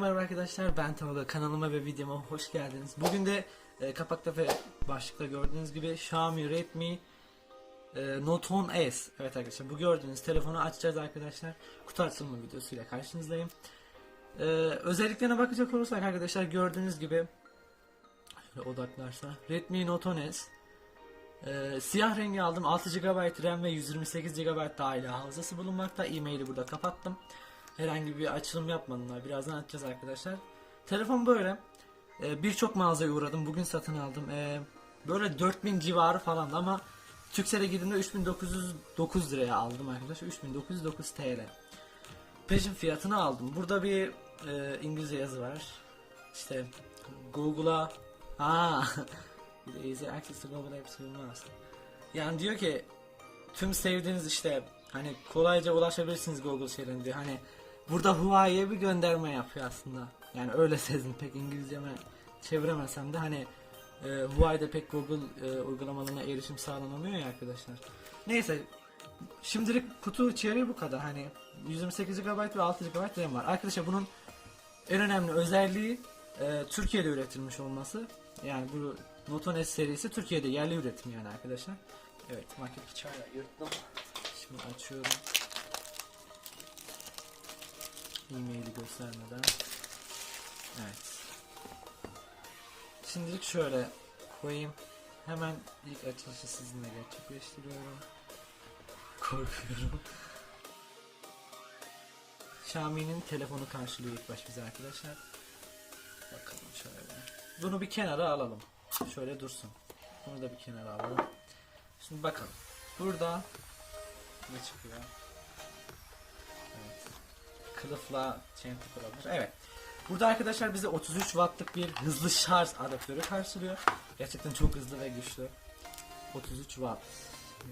Merhaba arkadaşlar. Ben Tolga. Kanalıma ve videoma hoş geldiniz. Bugün de e, kapakta ve başlıkta gördüğünüz gibi Xiaomi Redmi e, Note 10 S. Evet arkadaşlar bu gördüğünüz telefonu açacağız arkadaşlar. Kutu açılımı videosuyla karşınızdayım. E, özelliklerine bakacak olursak arkadaşlar gördüğünüz gibi şöyle odaklarsa Redmi Note 10 S ee, siyah rengi aldım 6 GB RAM ve 128 GB dahil hafızası bulunmakta e-maili burada kapattım herhangi bir açılım yapmadım daha birazdan açacağız arkadaşlar. Telefon böyle. Ee, birçok mağazaya uğradım. Bugün satın aldım. Ee, böyle 4000 civarı falan ama Türkcell'e girdiğimde 3909 liraya aldım arkadaşlar. 3909 TL peşin fiyatını aldım. Burada bir e, İngilizce yazı var. İşte Google'a Aa, easy access to global apps bulunmaz. Yani diyor ki tüm sevdiğiniz işte hani kolayca ulaşabilirsiniz Google şeylerine diyor. Hani burada Huawei'ye bir gönderme yapıyor aslında. Yani öyle sezdim pek İngilizceme çeviremesem de hani e, Huawei'de pek Google e, uygulamalarına erişim sağlanamıyor ya arkadaşlar. Neyse şimdilik kutu içeriği bu kadar. Hani 128 GB ve 6 GB RAM var. Arkadaşlar bunun en önemli özelliği e, Türkiye'de üretilmiş olması. Yani bu Note 10 S serisi Türkiye'de yerli üretim yani arkadaşlar. Evet maket bıçağıyla yırttım. Şimdi açıyorum. E-maili göstermeden. Evet. Şimdilik şöyle koyayım. Hemen ilk açılışı sizinle gerçekleştiriyorum. Korkuyorum. Xiaomi'nin telefonu karşılıyor ilk baş bize arkadaşlar. Bakalım şöyle. Bunu bir kenara alalım. Şöyle dursun. Bunu da bir kenara alalım. Şimdi bakalım. Burada ne çıkıyor? Kılıfla chain tip olabilir. Evet. Burada arkadaşlar bize 33 wattlık bir hızlı şarj adaptörü karşılıyor. Gerçekten çok hızlı ve güçlü. 33 watt.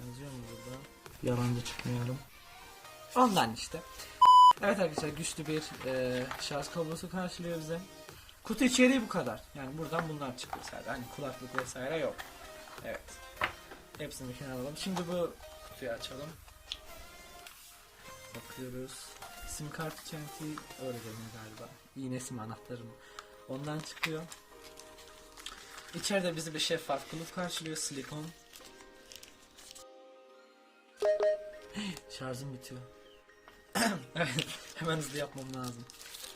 Yazıyor mu burada? Yalancı çıkmayalım. Ondan işte. Evet arkadaşlar güçlü bir e, şarj kablosu karşılıyor bize. Kutu içeriği bu kadar. Yani buradan bunlar çıkıyor sadece. Hani kulaklık vesaire yok. Evet. Hepsini bir kenara alalım. Şimdi bu kutuyu açalım. Bakıyoruz. Sim kart çenti deniyor galiba. İğne sim anahtarım. Ondan çıkıyor. İçeride bizi bir şeffaf kılıf karşılıyor. Silikon. Şarjım bitiyor. hemen hızlı yapmam lazım.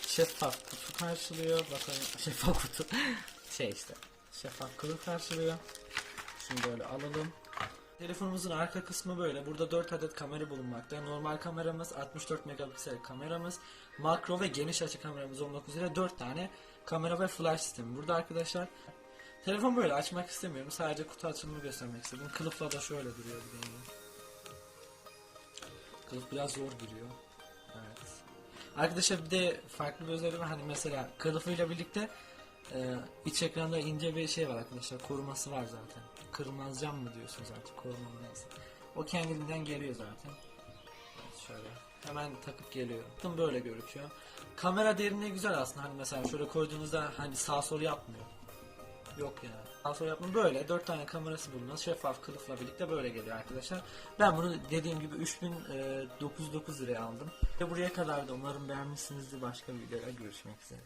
Şeffaf kutu karşılıyor. Bakalım şeffaf kutu. şey işte. Şeffaf kılıf karşılıyor. Şimdi böyle alalım. Telefonumuzun arka kısmı böyle. Burada 4 adet kamera bulunmakta. Normal kameramız, 64 megapiksel kameramız, makro ve geniş açı kameramız olmak üzere 4 tane kamera ve flash sistemi. Burada arkadaşlar telefon böyle açmak istemiyorum. Sadece kutu açılımını göstermek istedim. Kılıfla da şöyle duruyor bir. Kılıf biraz zor giriyor. Evet. Arkadaşlar bir de farklı bir özelliği var. Hani mesela kılıfıyla birlikte e, iç ekranda ince bir şey var arkadaşlar. Koruması var zaten. Kırılmaz cam mı diyorsunuz artık koruma mı neyse. O kendiliğinden geliyor zaten. Şöyle. Hemen takıp geliyor. Tam böyle gözüküyor. Kamera derinliği güzel aslında. Hani mesela şöyle koyduğunuzda hani sağ sol yapmıyor. Yok yani. Sağ sol yapmıyor. Böyle dört tane kamerası bulunan şeffaf kılıfla birlikte böyle geliyor arkadaşlar. Ben bunu dediğim gibi 3909 liraya aldım. Ve buraya kadar da umarım beğenmişsinizdir. Başka bir videoda görüşmek üzere.